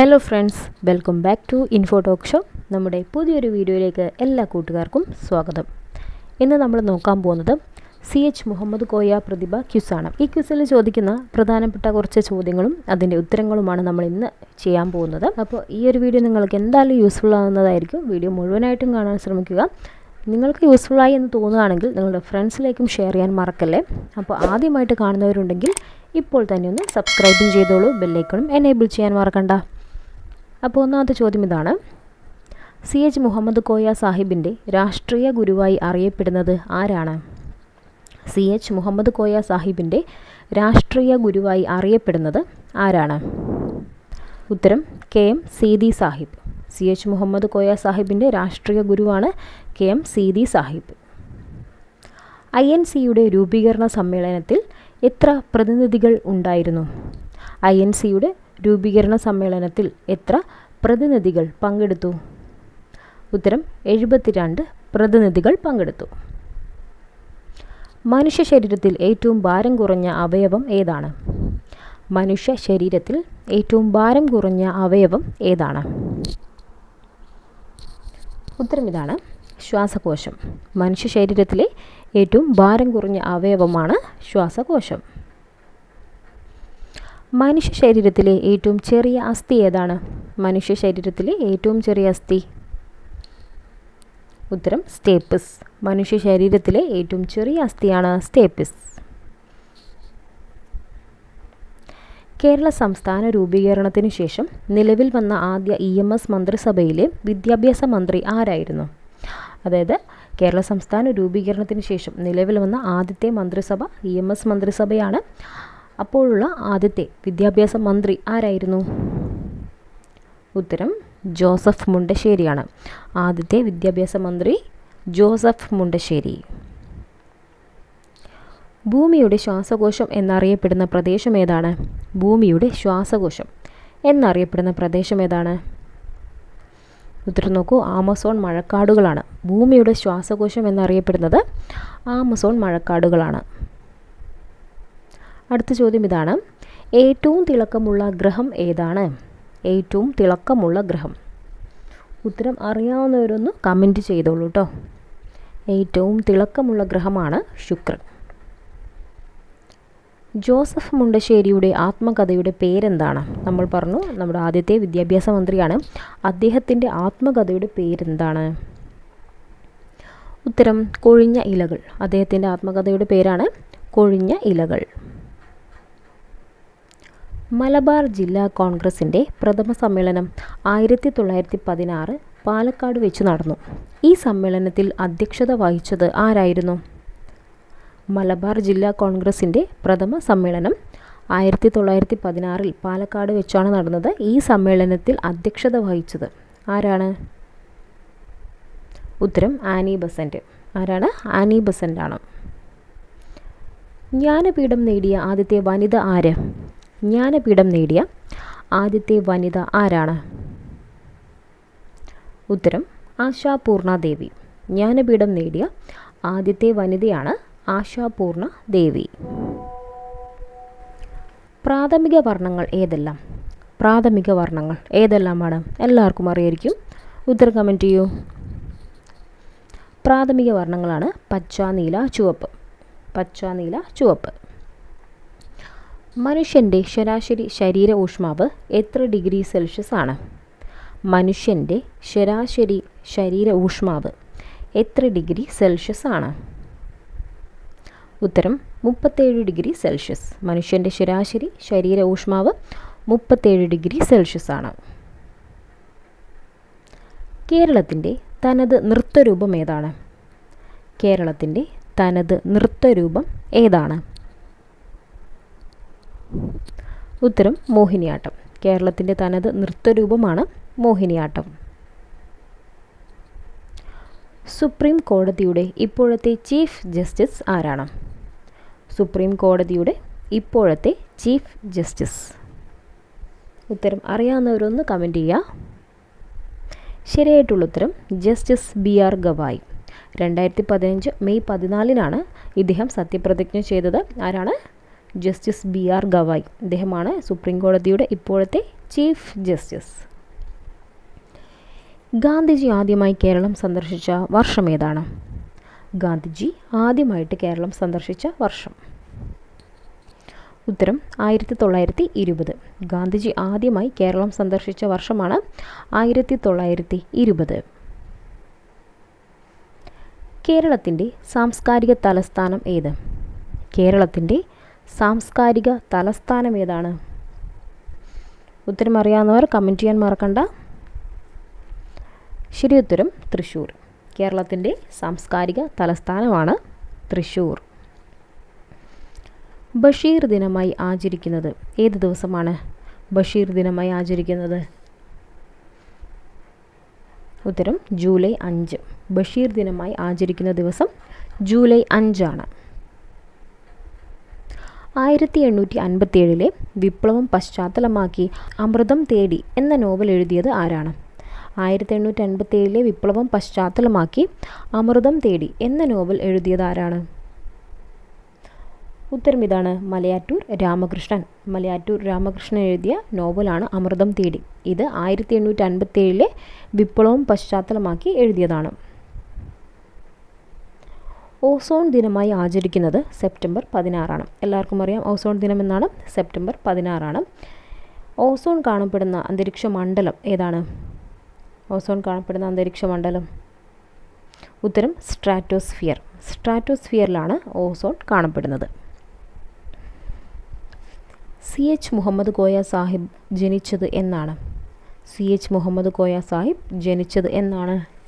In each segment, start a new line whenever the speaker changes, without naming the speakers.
Hello friends welcome back to info talk show നമ്മുടെ പുതിയൊരു വീഡിയോയിലേക്ക് എല്ലാ കൂട്ടുകാർക്കും സ്വാഗതം. ഇന്ന് നമ്മൾ നോക്കാൻ പോകുന്നത് സി എച്ച് മുഹമ്മദ് കോയ പ്രതിഭ ക്യുസാണ് ഈ ക്യുസിൽ ചോദിക്കുന്ന പ്രധാനപ്പെട്ട കുറച്ച് ചോദ്യങ്ങളും അതിന്റെ ഉത്തരങ്ങളുമാണ് നമ്മൾ ഇന്ന് ചെയ്യാൻ പോകുന്നത്. അപ്പോൾ ഈ ഒരു വീഡിയോ നിങ്ങൾക്ക് എന്തായാലും യൂസ്ഫുൾ ആകുന്നതായിരിക്കും വീഡിയോ മുഴുവനായിട്ടും കാണാൻ ശ്രമിക്കുക. നിങ്ങൾക്ക് യൂസ്ഫുള്ളായി എന്ന് തോന്നുകയാണെങ്കിൽ നിങ്ങളുടെ ഫ്രണ്ട്സിലേക്കും ഷെയർ ചെയ്യാൻ മറക്കല്ലേ? അപ്പോൾ ആദ്യമായിട്ട് കാണുന്നവരുണ്ടെങ്കിൽ ഇപ്പോൾ തന്നെ ഒന്ന് സബ്സ്ക്രൈബും ചെയ്തോളൂ. ബെല്ലൈക്കണും എനേബിൾ ചെയ്യാൻ മറക്കണ്ട. അപ്പോൾ ഒന്നാമത്തെ ചോദ്യം ഇതാണ്. സി എച്ച് മുഹമ്മദ് കോയ സാഹിബിന്റെ രാഷ്ട്രീയ ഗുരുവായി അറിയപ്പെടുന്നത് ആരാണ്? സി എച്ച് മുഹമ്മദ് കോയ സാഹിബിന്റെ രാഷ്ട്രീയ ഗുരുവായി അറിയപ്പെടുന്നത് ആരാണ്? ഉത്തരം K M Seethi Sahib. C H Muhammad Koya സാഹിബിന്റെ രാഷ്ട്രീയ ഗുരുവാണ് K M Seethi Sahib. I N സിയുടെ രൂപീകരണ സമ്മേളനത്തിൽ എത്ര പ്രതിനിധികൾ ഉണ്ടായിരുന്നു? ഐ എൻ സിയുടെ രൂപീകരണ സമ്മേളനത്തിൽ എത്ര പ്രതിനിധികൾ പങ്കെടുത്തു? ഉത്തരം എഴുപത്തിരണ്ട് പ്രതിനിധികൾ പങ്കെടുത്തു. മനുഷ്യ ശരീരത്തിൽ ഏറ്റവും ഭാരം കുറഞ്ഞ അവയവം ഏതാണ്? മനുഷ്യ ശരീരത്തിൽ ഏറ്റവും ഭാരം കുറഞ്ഞ അവയവം ഏതാണ്? ഉത്തരം ഇതാണ് ശ്വാസകോശം. മനുഷ്യ ശരീരത്തിലെ ഏറ്റവും ഭാരം കുറഞ്ഞ അവയവമാണ് ശ്വാസകോശം. മനുഷ്യ ശരീരത്തിലെ ഏറ്റവും ചെറിയ അസ്ഥി ഏതാണ്? മനുഷ്യ ശരീരത്തിലെ ഏറ്റവും ചെറിയ അസ്ഥി. ഉത്തരം സ്റ്റേപ്പിസ്. മനുഷ്യ ശരീരത്തിലെ ഏറ്റവും ചെറിയ അസ്ഥിയാണ് സ്റ്റേപ്പിസ്. കേരള സംസ്ഥാന രൂപീകരണത്തിന് ശേഷം നിലവിൽ വന്ന ആദ്യ ഇ എം എസ് മന്ത്രിസഭയിലെ വിദ്യാഭ്യാസ മന്ത്രി ആരായിരുന്നു? അതായത് കേരള സംസ്ഥാന രൂപീകരണത്തിന് ശേഷം നിലവിൽ വന്ന ആദ്യത്തെ മന്ത്രിസഭ ഇ എം എസ് മന്ത്രിസഭയാണ്. അപ്പോഴുള്ള ആദ്യത്തെ വിദ്യാഭ്യാസ മന്ത്രി ആരായിരുന്നു? ഉത്തരം ജോസഫ് മുണ്ടശ്ശേരിയാണ്. ആദ്യത്തെ വിദ്യാഭ്യാസ മന്ത്രി ജോസഫ് മുണ്ടശ്ശേരി. ഭൂമിയുടെ ശ്വാസകോശം എന്നറിയപ്പെടുന്ന പ്രദേശം ഏതാണ്? ഭൂമിയുടെ ശ്വാസകോശം എന്നറിയപ്പെടുന്ന പ്രദേശം ഏതാണ്? ഉത്തരം നോക്കൂ ആമസോൺ മഴക്കാടുകളാണ്. ഭൂമിയുടെ ശ്വാസകോശം എന്നറിയപ്പെടുന്നത് ആമസോൺ മഴക്കാടുകളാണ്. അടുത്ത ചോദ്യം ഇതാണ്. ഏറ്റവും തിളക്കമുള്ള ഗ്രഹം ഏതാണ്? ഏറ്റവും തിളക്കമുള്ള ഗ്രഹം. ഉത്തരം അറിയാവുന്നവരൊന്ന് കമന്റ് ചെയ്തോളൂ കേട്ടോ ഏറ്റവും തിളക്കമുള്ള ഗ്രഹമാണ് ശുക്രൻ. ജോസഫ് മുണ്ടശ്ശേരിയുടെ ആത്മകഥയുടെ പേരെന്താണ്? നമ്മൾ പറഞ്ഞു നമ്മുടെ ആദ്യത്തെ വിദ്യാഭ്യാസ മന്ത്രിയാണ്. അദ്ദേഹത്തിന്റെ ആത്മകഥയുടെ പേരെന്താണ്? ഉത്തരം കൊഴിഞ്ഞ ഇലകൾ. അദ്ദേഹത്തിന്റെ ആത്മകഥയുടെ പേരാണ് കൊഴിഞ്ഞ ഇലകൾ. മലബാർ ജില്ലാ കോൺഗ്രസിന്റെ പ്രഥമ സമ്മേളനം ആയിരത്തി തൊള്ളായിരത്തി പതിനാറ് പാലക്കാട് വെച്ച് നടന്നു. ഈ സമ്മേളനത്തിൽ അധ്യക്ഷത വഹിച്ചത് ആരായിരുന്നു? മലബാർ ജില്ലാ കോൺഗ്രസിന്റെ പ്രഥമ സമ്മേളനം ആയിരത്തി തൊള്ളായിരത്തി പതിനാറിൽ പാലക്കാട് വെച്ചാണ് നടന്നത്. ഈ സമ്മേളനത്തിൽ അധ്യക്ഷത വഹിച്ചത് ആരാണ്? ഉത്തരം ആനി ബസന്റ്. ആരാണ്? ആനി ബസന്റ് ആണ് ജ്ഞാനപീഠം നേടിയ ആദ്യത്തെ വനിത ആര്? ജ്ഞാനപീഠം നേടിയ ആദ്യത്തെ വനിത ആരാണ്? ഉത്തരം ആശാപൂർണ ദേവി. ജ്ഞാനപീഠം നേടിയ ആദ്യത്തെ വനിതയാണ് ആശാപൂർണ ദേവി. പ്രാഥമിക വർണങ്ങൾ ഏതെല്ലാം? പ്രാഥമിക വർണങ്ങൾ ഏതെല്ലാമാണ്? എല്ലാവർക്കും അറിയായിരിക്കും. ഉത്തരം കമന്റ് ചെയ്യൂ. പ്രാഥമിക വർണങ്ങളാണ് പച്ച നീല ചുവപ്പ്. പച്ച നീല ചുവപ്പ്. മനുഷ്യന്റെ ശരാശരി ശരീര ഊഷ്മാവ് എത്ര ഡിഗ്രി സെൽഷ്യസ് ആണ്? മനുഷ്യന്റെ ശരാശരി ശരീര ഊഷ്മാവ് എത്ര ഡിഗ്രി സെൽഷ്യസ് ആണ്? ഉത്തരം മുപ്പത്തേഴ് ഡിഗ്രി സെൽഷ്യസ്. മനുഷ്യന്റെ ശരാശരി ശരീര ഊഷ്മാവ് മുപ്പത്തേഴ് ഡിഗ്രി സെൽഷ്യസ് ആണ്. കേരളത്തിന്റെ തനത് നൃത്തരൂപം ഏതാണ്? കേരളത്തിന്റെ തനത് നൃത്തരൂപം ഏതാണ്? ഉത്തരം മോഹിനിയാട്ടം. കേരളത്തിന്റെ തനത് നൃത്തരൂപമാണ് മോഹിനിയാട്ടം. സുപ്രീം കോടതിയുടെ ഇപ്പോഴത്തെ ചീഫ് ജസ്റ്റിസ് ആരാണ്? സുപ്രീം കോടതിയുടെ ഇപ്പോഴത്തെ ചീഫ് ജസ്റ്റിസ്. ഉത്തരം അറിയാവുന്നവരൊന്ന് കമന്റ് ചെയ്യുക ശരിയായിട്ടുള്ള ഉത്തരം ജസ്റ്റിസ് ബി ആർ ഗവായ്. രണ്ടായിരത്തി പതിനഞ്ച് മെയ് പതിനാലിനാണ് ഇദ്ദേഹം സത്യപ്രതിജ്ഞ ചെയ്തത്. ആരാണ്? Justice B R Gavai. അദ്ദേഹമാണ് സുപ്രീം കോടതിയുടെ ഇപ്പോഴത്തെ ചീഫ് ജസ്റ്റിസ്. ഗാന്ധിജി ആദ്യമായി കേരളം സന്ദർശിച്ച വർഷം ഏതാണ്? ഗാന്ധിജി ആദ്യമായിട്ട് കേരളം സന്ദർശിച്ച വർഷം. ഉത്തരം ആയിരത്തി തൊള്ളായിരത്തി ഇരുപത് ഗാന്ധിജി ആദ്യമായി കേരളം സന്ദർശിച്ച വർഷമാണ് ആയിരത്തി തൊള്ളായിരത്തി ഇരുപത് കേരളത്തിന്റെ സാംസ്കാരിക തലസ്ഥാനം ഏത്? കേരളത്തിന്റെ സാംസ്കാരിക തലസ്ഥാനം ഏതാണ്? ഉത്തരം അറിയാവുന്നവർ കമന്റ് ചെയ്യാൻ മറക്കണ്ട. ശരി ഉത്തരം തൃശ്ശൂർ കേരളത്തിന്റെ സാംസ്കാരിക തലസ്ഥാനമാണ് തൃശ്ശൂർ ബഷീർ ദിനമായി ആചരിക്കുന്നത് ഏത് ദിവസമാണ്? ബഷീർ ദിനമായി ആചരിക്കുന്നത്? ഉത്തരം ജൂലൈ അഞ്ച്. ബഷീർ ദിനമായി ആചരിക്കുന്ന ദിവസം ജൂലൈ അഞ്ചാണ്. ആയിരത്തി എണ്ണൂറ്റി അൻപത്തി ഏഴിലെ വിപ്ലവം പശ്ചാത്തലമാക്കി അമൃതം തേടി എന്ന നോവൽ എഴുതിയത് ആരാണ്? ആയിരത്തി എണ്ണൂറ്റി അൻപത്തി ഏഴിലെ വിപ്ലവം പശ്ചാത്തലമാക്കി അമൃതം തേടി എന്ന നോവൽ എഴുതിയത് ആരാണ്? ഉത്തരം ഇതാണ്. മലയാറ്റൂർ രാമകൃഷ്ണൻ. മലയാറ്റൂർ രാമകൃഷ്ണൻ എഴുതിയ നോവലാണ് അമൃതം തേടി. ഇത് ആയിരത്തി എണ്ണൂറ്റി അൻപത്തി ഏഴിലെ വിപ്ലവം പശ്ചാത്തലമാക്കി എഴുതിയതാണ്. ഓസോൺ ദിനമായി ആചരിക്കുന്നത് സെപ്റ്റംബർ പതിനാറാണ്. എല്ലാവർക്കും അറിയാം ഓസോൺ ദിനം എന്നാണ് സെപ്റ്റംബർ പതിനാറാണ്. ഓസോൺ കാണപ്പെടുന്ന അന്തരീക്ഷ മണ്ഡലം ഏതാണ്? ഓസോൺ കാണപ്പെടുന്ന അന്തരീക്ഷ മണ്ഡലം. ഉത്തരം സ്ട്രാറ്റോസ്ഫിയർ. സ്ട്രാറ്റോസ്ഫിയറിലാണ് ഓസോൺ കാണപ്പെടുന്നത്. സി എച്ച് മുഹമ്മദ് കോയ സാഹിബ് ജനിച്ചത് എന്നാണ്. സി എച്ച് മുഹമ്മദ് കോയ സാഹിബ് ജനിച്ചത് എന്നാണ്.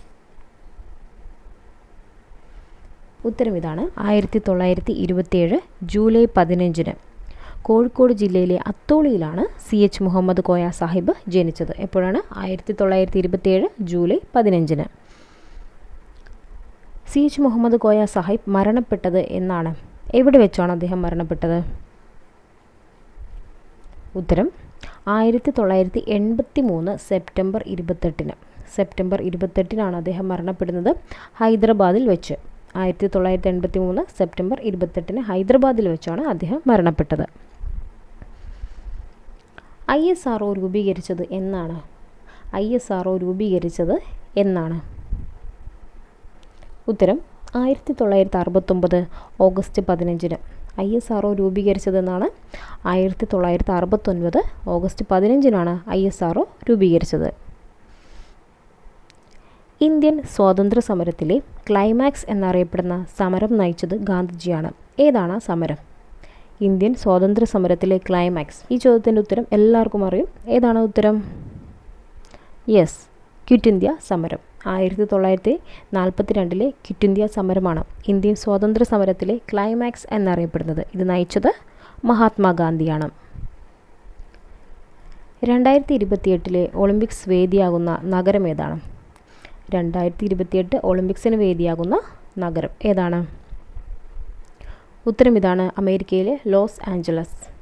ഉത്തരം ഇതാണ് ആയിരത്തി തൊള്ളായിരത്തി ഇരുപത്തിയേഴ് ജൂലൈ പതിനഞ്ചിന് കോഴിക്കോട് ജില്ലയിലെ അത്തോളിയിലാണ് സി എച്ച് മുഹമ്മദ് കോയ സാഹിബ് ജനിച്ചത്. എപ്പോഴാണ്? ആയിരത്തി തൊള്ളായിരത്തി ഇരുപത്തിയേഴ് ജൂലൈ പതിനഞ്ചിന്. സി എച്ച് മുഹമ്മദ് കോയ സാഹിബ് മരണപ്പെട്ടത് എന്നാണ്. എവിടെ വെച്ചാണ് അദ്ദേഹം മരണപ്പെട്ടത്? ഉത്തരം ആയിരത്തി തൊള്ളായിരത്തി എൺപത്തി മൂന്ന് സെപ്റ്റംബർ ഇരുപത്തെട്ടിന്. സെപ്റ്റംബർ ഇരുപത്തെട്ടിനാണ് അദ്ദേഹം മരണപ്പെടുന്നത് ഹൈദരാബാദിൽ വെച്ച്. ആയിരത്തി തൊള്ളായിരത്തി എൺപത്തി മൂന്ന് സെപ്റ്റംബർ ഇരുപത്തെട്ടിന് ഹൈദരാബാദിൽ വെച്ചാണ് അദ്ദേഹം മരണപ്പെട്ടത്. ഐ എസ് ആർ ഒ രൂപീകരിച്ചത് എന്നാണ്. ഐ എസ് ആർ ഒ രൂപീകരിച്ചത് എന്നാണ്. ഉത്തരം ആയിരത്തി തൊള്ളായിരത്തി അറുപത്തൊമ്പത് ഓഗസ്റ്റ് പതിനഞ്ചിന്. ഐ എസ് ആർ ഒ രൂപീകരിച്ചതെന്നാണ്. ആയിരത്തി തൊള്ളായിരത്തി അറുപത്തൊൻപത് ഓഗസ്റ്റ് പതിനഞ്ചിനാണ് ഐ എസ് ആർ ഒ രൂപീകരിച്ചത്. ഇന്ത്യൻ സ്വാതന്ത്ര്യ സമരത്തിലെ ക്ലൈമാക്സ് എന്നറിയപ്പെടുന്ന സമരം നയിച്ചത് ഗാന്ധിജിയാണ്. ഏതാണ് സമരം? ഇന്ത്യൻ സ്വാതന്ത്ര്യ സമരത്തിലെ ക്ലൈമാക്സ്. ഈ ചോദ്യത്തിന്റെ ഉത്തരം എല്ലാവർക്കും അറിയും. ഏതാണ് ഉത്തരം? യെസ് ക്വിറ്റ് ഇന്ത്യ സമരം. ആയിരത്തി തൊള്ളായിരത്തി നാൽപ്പത്തി രണ്ടിലെ ക്വിറ്റ് ഇന്ത്യ സമരമാണ് ഇന്ത്യൻ സ്വാതന്ത്ര്യ സമരത്തിലെ ക്ലൈമാക്സ് എന്നറിയപ്പെടുന്നത്. ഇത് നയിച്ചത് മഹാത്മാഗാന്ധിയാണ്. രണ്ടായിരത്തി ഇരുപത്തിയെട്ടിലെ ഒളിമ്പിക്സ് വേദിയാകുന്ന നഗരം ഏതാണ്? രണ്ടായിരത്തി ഇരുപത്തിയെട്ട് ഒളിമ്പിക്സിന് വേദിയാകുന്ന നഗരം. ഏതാണ്? ഉത്തരം ഇതാണ്. അമേരിക്കയിലെ ലോസ് ആഞ്ചലസ്.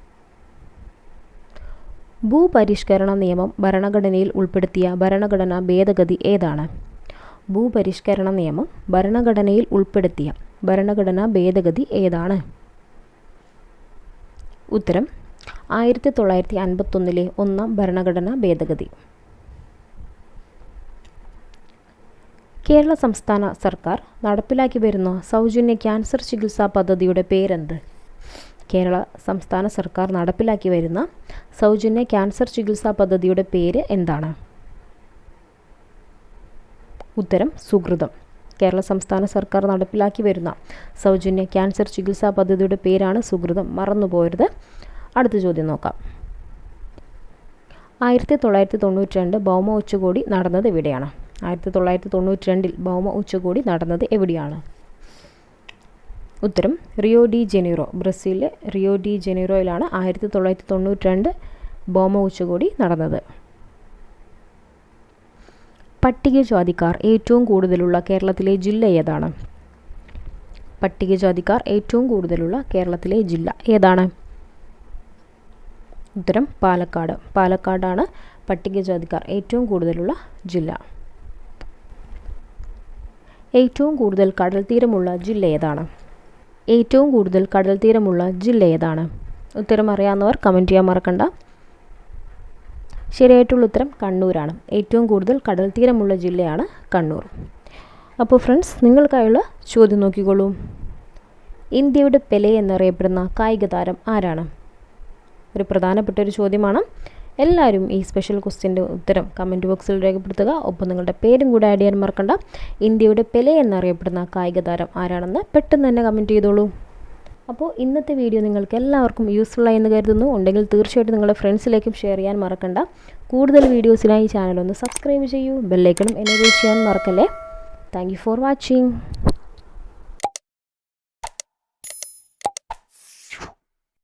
ഭൂപരിഷ്കരണ നിയമം ഭരണഘടനയിൽ ഉൾപ്പെടുത്തിയ ഭരണഘടനാ ഭേദഗതി ഏതാണ്? ഭൂപരിഷ്കരണ നിയമം ഭരണഘടനയിൽ ഉൾപ്പെടുത്തിയ ഭരണഘടനാ ഭേദഗതി ഏതാണ്? ഉത്തരം ആയിരത്തി തൊള്ളായിരത്തി അൻപത്തൊന്നിലെ ഒന്നാം ഭരണഘടനാ ഭേദഗതി. കേരള സംസ്ഥാന സർക്കാർ നടപ്പിലാക്കി വരുന്ന സൗജന്യ ക്യാൻസർ ചികിത്സാ പദ്ധതിയുടെ പേരെന്ത്? കേരള സംസ്ഥാന സർക്കാർ നടപ്പിലാക്കി വരുന്ന സൗജന്യ ക്യാൻസർ ചികിത്സാ പദ്ധതിയുടെ പേര് എന്താണ്? ഉത്തരം സുഹൃതം. കേരള സംസ്ഥാന സർക്കാർ നടപ്പിലാക്കി വരുന്ന സൗജന്യ ക്യാൻസർ ചികിത്സാ പദ്ധതിയുടെ പേരാണ് സുഹൃതം. മറന്നുപോയത് അടുത്ത ചോദ്യം നോക്കാം. ആയിരത്തി തൊള്ളായിരത്തി തൊണ്ണൂറ്റി രണ്ട് ഭൗമ ഉച്ചകോടി നടന്നത് എവിടെയാണ്? ആയിരത്തി തൊള്ളായിരത്തി തൊണ്ണൂറ്റി രണ്ടിൽ ഭൗമ ഉച്ചകോടി നടന്നത് എവിടെയാണ്? ഉത്തരം റിയോ ഡി ജനീറോ ബ്രസീലിലെ റിയോ ഡി ജനീറോയിലാണ് ആയിരത്തി തൊള്ളായിരത്തി തൊണ്ണൂറ്റി രണ്ട് ഭൗമ ഉച്ചകോടി നടന്നത്. പട്ടികജാതിക്കാർ ഏറ്റവും കൂടുതലുള്ള കേരളത്തിലെ ജില്ല ഏതാണ്? പട്ടികജാതിക്കാർ ഏറ്റവും കൂടുതലുള്ള കേരളത്തിലെ ജില്ല ഏതാണ്? ഉത്തരം പാലക്കാട്. പാലക്കാടാണ് പട്ടികജാതിക്കാർ ഏറ്റവും കൂടുതലുള്ള ജില്ല. ഏറ്റവും കൂടുതൽ കടൽ തീരമുള്ള ജില്ല ഏതാണ്? ഏറ്റവും കൂടുതൽ കടൽ തീരമുള്ള ജില്ല ഏതാണ്? ഉത്തരം അറിയാവുന്നവർ കമന്റ് ചെയ്യാൻ മറക്കണ്ട. ശരിയായിട്ടുള്ള ഉത്തരം കണ്ണൂരാണ്. ഏറ്റവും കൂടുതൽ കടൽ തീരമുള്ള ജില്ലയാണ് കണ്ണൂർ. അപ്പോൾ ഫ്രണ്ട്സ് നിങ്ങൾക്കായുള്ള ചോദ്യം നോക്കിക്കോളൂ. ഇന്ത്യയുടെ പെലെ എന്നറിയപ്പെടുന്ന കായിക താരം ആരാണ്? ഒരു പ്രധാനപ്പെട്ട ഒരു ചോദ്യമാണ്. എല്ലാവരും ഈ സ്പെഷ്യൽ ക്വസ്റ്റ്യന്റെ ഉത്തരം കമന്റ് ബോക്സിൽ രേഖപ്പെടുത്തുക. ഒപ്പം നിങ്ങളുടെ പേരും കൂടെ ആഡ് ചെയ്യാൻ മറക്കണ്ട. ഇന്ത്യയുടെ പെലെ എന്നറിയപ്പെടുന്ന കായിക താരം ആരാണെന്ന് പെട്ടെന്ന് തന്നെ കമന്റ് ചെയ്തോളൂ. അപ്പോൾ ഇന്നത്തെ വീഡിയോ നിങ്ങൾക്ക് എല്ലാവർക്കും യൂസ്ഫുള്ളായി എന്ന് കരുതുന്നു. ഉണ്ടെങ്കിൽ തീർച്ചയായിട്ടും നിങ്ങളുടെ ഫ്രണ്ട്സിലേക്കും ഷെയർ ചെയ്യാൻ മറക്കണ്ട. കൂടുതൽ വീഡിയോസിനായി ചാനൽ ഒന്ന് സബ്സ്ക്രൈബ് ചെയ്യൂ. ബെല്ലൈക്കണം എനേബിൾ ചെയ്യാൻ മറക്കല്ലേ? Thank for watching